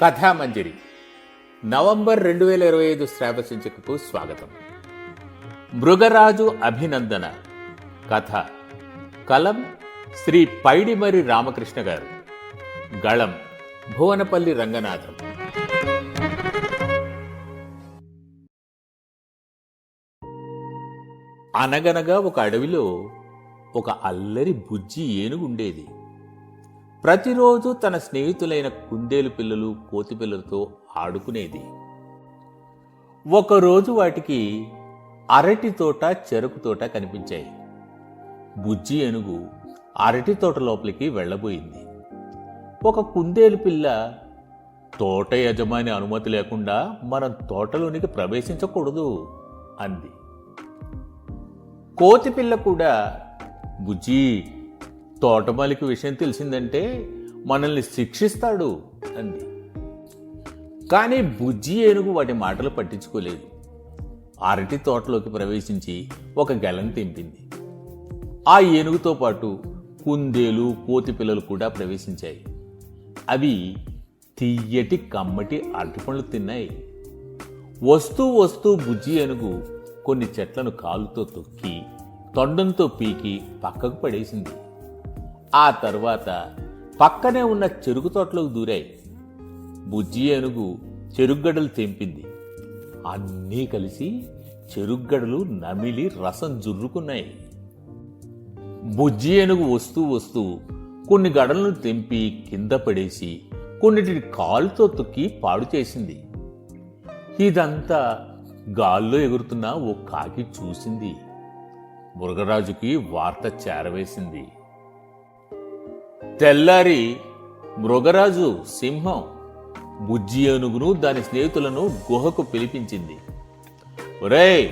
కథామంజరి. November రెండు వేల ఇరవై ఐదు శ్రావ సంచికకు స్వాగతం. మృగరాజు అభినందన కథ. కలం శ్రీ పైడిమరి రామకృష్ణ గారు. గళం భువనపల్లి రంగనాథం. అనగనగా ఒక అడవిలో ఒక అల్లరి బుజ్జి ఏనుగు ఉండేది. ప్రతిరోజు తన స్నేహితులైన కుందేలు పిల్లలు కోతి పిల్లలతో ఆడుకునేది. ఒకరోజు వాటికి అరటి తోట చెరుకు తోట కనిపించాయి. బుజ్జి ఏనుగు అరటి తోట లోపలికి వెళ్ళబోయింది. ఒక కుందేలు పిల్ల తోట యజమాని అనుమతి లేకుండా మనం తోటలోనికి ప్రవేశించకూడదు అంది. కోతి పిల్ల కూడా బుజ్జి తోటమాలికి విషయం తెలిసిందంటే మనల్ని శిక్షిస్తాడు అంది. కానీ బుజ్జి ఏనుగు వాటి మాటలు పట్టించుకోలేదు. అరటి తోటలోకి ప్రవేశించి ఒక గెలను తెంపింది. ఆ ఏనుగుతో పాటు కుందేలు కోతి పిల్లలు కూడా ప్రవేశించాయి. అవి తీయటి కమ్మటి అరటిపండ్లు తిన్నాయి. వస్తూ వస్తూ బుజ్జి ఏనుగు కొన్ని చెట్లను కాలుతో తొక్కి తొండంతో పీకి పక్కకు పడేసింది. ఆ తర్వాత పక్కనే ఉన్న చెరుకు తోటలోకి దూరాయి. బుజ్జి ఏనుగు చెరుగ్గడలు తెంపింది. అన్నీ కలిసి చెరుగ్గడలు నమిలి రసం జుర్రుకున్నాయి. బుజ్జి ఏనుగు వస్తూ వస్తూ కొన్ని గడలను తెంపి కింద పడేసి కొన్నిటిని కాలుతో తొక్కి పాడు చేసింది. ఇదంతా గాల్లో ఎగురుతున్న ఓ కాకి చూసింది. మురుగరాజుకి వార్త చేరవేసింది. తెల్లారి మృగరాజు సింహం బుజ్జి ఏనుగును దాని స్నేహితులను గుహకు పిలిపించింది. ఒరేయ్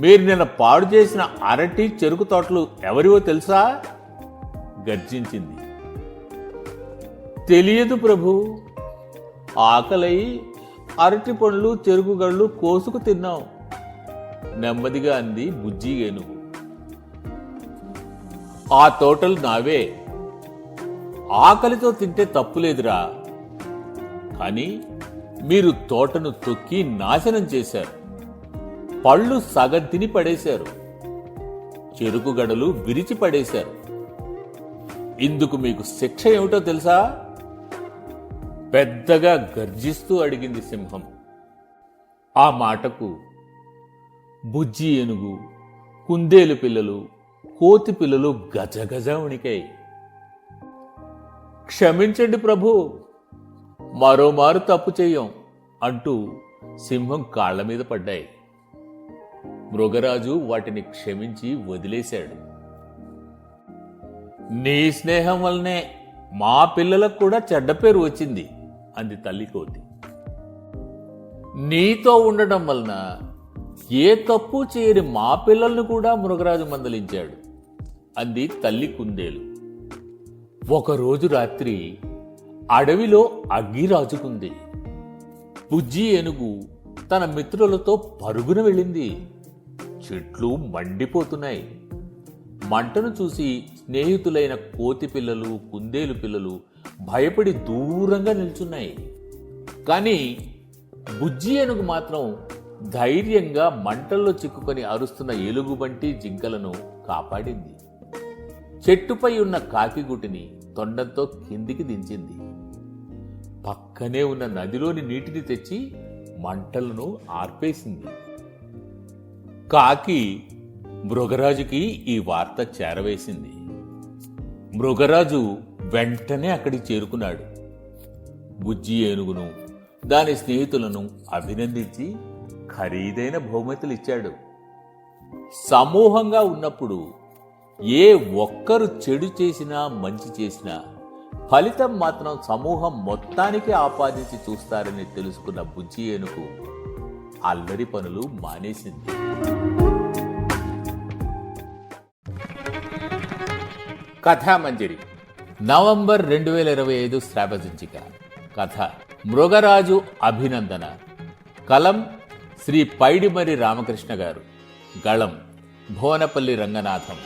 మీరు నిన్న పాడు చేసిన అరటి చెరుకు తోటలు ఎవరివో తెలుసా? గర్జించింది. తెలియదు ప్రభు ఆకలై అరటి పండ్లు చెరుకుగళ్ళు కోసుకు తిన్నాం నెమ్మదిగా అంది బుజ్జి ఏనుగు. ఆ తోటలు నావే ఆకలితో తింటే తప్పులేదురా కానీ మీరు తోటను తొక్కి నాశనం చేశారు. పళ్ళు సగం తిని పడేశారు. చెరుకు గడలు విరిచి పడేశారు. ఇందుకు మీకు శిక్ష ఏమిటో తెలుసా? పెద్దగా గర్జిస్తూ అడిగింది సింహం. ఆ మాటకు బుజ్జి ఏనుగు కుందేలు పిల్లలు కోతి పిల్లలు గజగజ ఉణికాయి క్షమించండి ప్రభు. మరోమారు తప్పు చెయ్యం అంటూ సింహం కాళ్ళ మీద పడ్డాయి. మృగరాజు వాటిని క్షమించి వదిలేశాడు. నీ స్నేహం వల్లనే మా పిల్లలకు కూడా చెడ్డ పేరు వచ్చింది అంది తల్లి కోతి. నీతో ఉండటం వలన ఏ తప్పు చేయని మా పిల్లల్ని కూడా మృగరాజు మందలించాడు అంది తల్లి కుందేలు. ఒకరోజు రాత్రి అడవిలో అగ్గి రాజుకుంది బుజ్జి ఏనుగు తన మిత్రులతో పరుగున వెళ్ళింది. చెట్లు మండిపోతున్నాయి. మంటను చూసి స్నేహితులైన కోతి పిల్లలు కుందేలు పిల్లలు భయపడి దూరంగా నిల్చున్నాయి. కానీ బుజ్జి ఏనుగు మాత్రం ధైర్యంగా మంటల్లో చిక్కుకొని అరుస్తున్న ఎలుగుబంటి జింకలను కాపాడింది. చెట్టుపై ఉన్న కాకిగుటిని తొండంతో కిందికి దించింది. పక్కనే ఉన్న నదిలోని నీటిని తెచ్చి మంటలను ఆర్పేసింది. కాకి మృగరాజుకి ఈ వార్త చేరవేసింది. మృగరాజు వెంటనే అక్కడికి చేరుకున్నాడు. బుజ్జి ఏనుగును దాని స్నేహితులను అభినందించి ఖరీదైన బహుమతులు ఇచ్చాడు. సమూహంగా ఉన్నప్పుడు ఏ ఒక్కరు చెడు చేసినా మంచి చేసినా ఫలితం మాత్రం సమూహం మొత్తానికి ఆపాదించి చూస్తారని తెలుసుకున్న బుజ్జి ఏనుగు అల్లరి పనులు మానేసింది. కథామంజరి నవంబర్ రెండు వేల ఇరవై ఐదు శ్రావజించిక కథ మృగరాజు అభినందన. కలం శ్రీ పైడిమరి రామకృష్ణ గారు. గళం భువనపల్లి రంగనాథం.